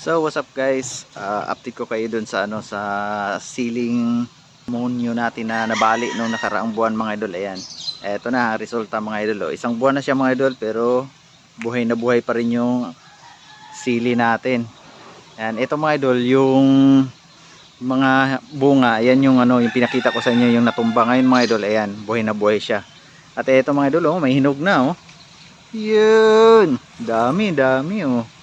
So what's up guys? Uh, update ko kayo dun sa ano sa ceiling monyo natin na nabali nung nakaraang buwan mga idol. Ayan. Eto na resulta mga idol. Oh. Isang buwan na siya mga idol pero buhay na buhay pa rin yung sili natin. Ayan, ito mga idol yung mga bunga, ayan yung ano, yung pinakita ko sa inyo yung natumba ngayon mga idol. Ayan, buhay na buhay siya. At ito mga idol, oh, may hinog na oh. Yun. Dami, dami oh.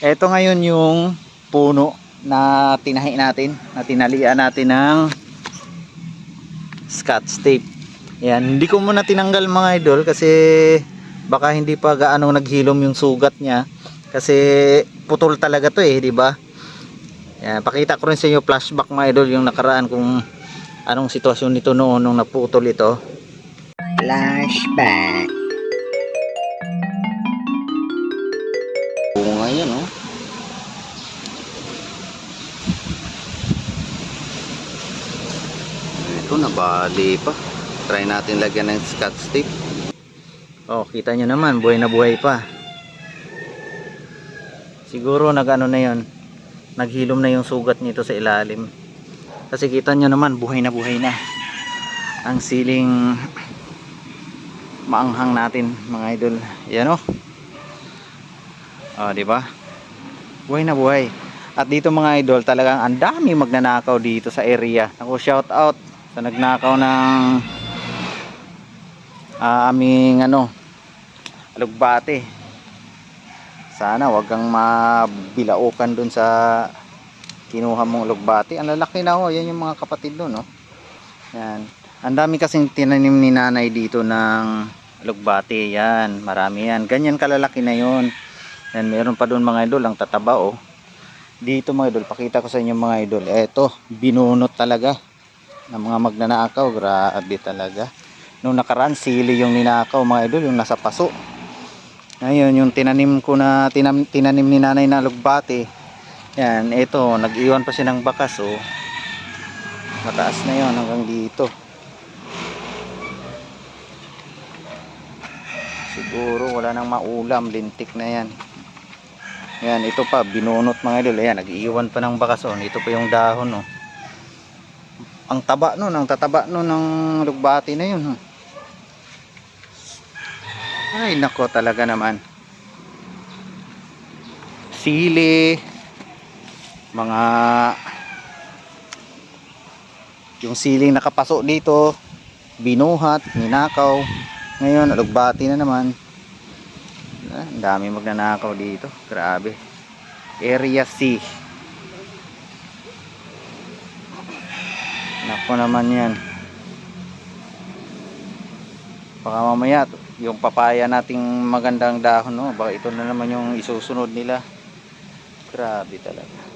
Ito ngayon yung puno na tinahi natin, na tinalian natin ng scotch tape. Yan, hindi ko muna tinanggal mga idol kasi baka hindi pa gaano naghilom yung sugat niya kasi putol talaga to eh, di ba? Yan, pakita ko rin sa inyo flashback mga idol yung nakaraan kung anong sitwasyon nito noon nung naputol ito. Flashback. Ito nabali pa. Try natin lagyan ng scotch tape. Oh, kita nyo naman, buhay na buhay pa. Siguro nagano na 'yon. Naghilom na yung sugat nito sa ilalim. Kasi kita nyo naman, buhay na buhay na. Ang siling maanghang natin, mga idol. Yan oh. Oh, di ba? Buhay na buhay. At dito mga idol, talagang ang dami magnanakaw dito sa area. Ako shout out sa nagnakaw ng ah, aming ano, alugbate. Sana wag kang mabilaukan dun sa kinuha mong alugbate. Ang lalaki na oh, yan yung mga kapatid doon, no. Yan. Ang dami kasing tinanim ni nanay dito ng alugbate. Yan, marami yan. Ganyan kalalaki na yon. Yan, meron pa doon mga idol, ang tataba oh. Dito mga idol, pakita ko sa inyo mga idol. Eto, binunot talaga ng mga magnanakaw. Grabe talaga. Nung nakaraan, sili yung ninakaw mga idol, yung nasa paso. Ngayon, yung tinanim ko na, tinam, tinanim ni nanay na lugbate. Yan, eto, nag-iwan pa siya ng bakas oh. Mataas na yon hanggang dito. Siguro wala nang maulam, lintik na yan. Yan, ito pa, binunot mga idol. Ayan, nag-iwan pa ng bakas. Oh. Ito pa yung dahon. Oh. Ang taba nun, ang tataba nun ng lugbati na yun. Ay, nako talaga naman. Sili, mga yung siling nakapaso dito, binuhat, ninakaw. Ngayon, alugbati na naman. Ah, Ang dami magnanakaw dito. Grabe. Area C. Nako naman yan. Baka mamaya, yung papaya nating magandang dahon, no? baka ito na naman yung isusunod nila. Grabe talaga.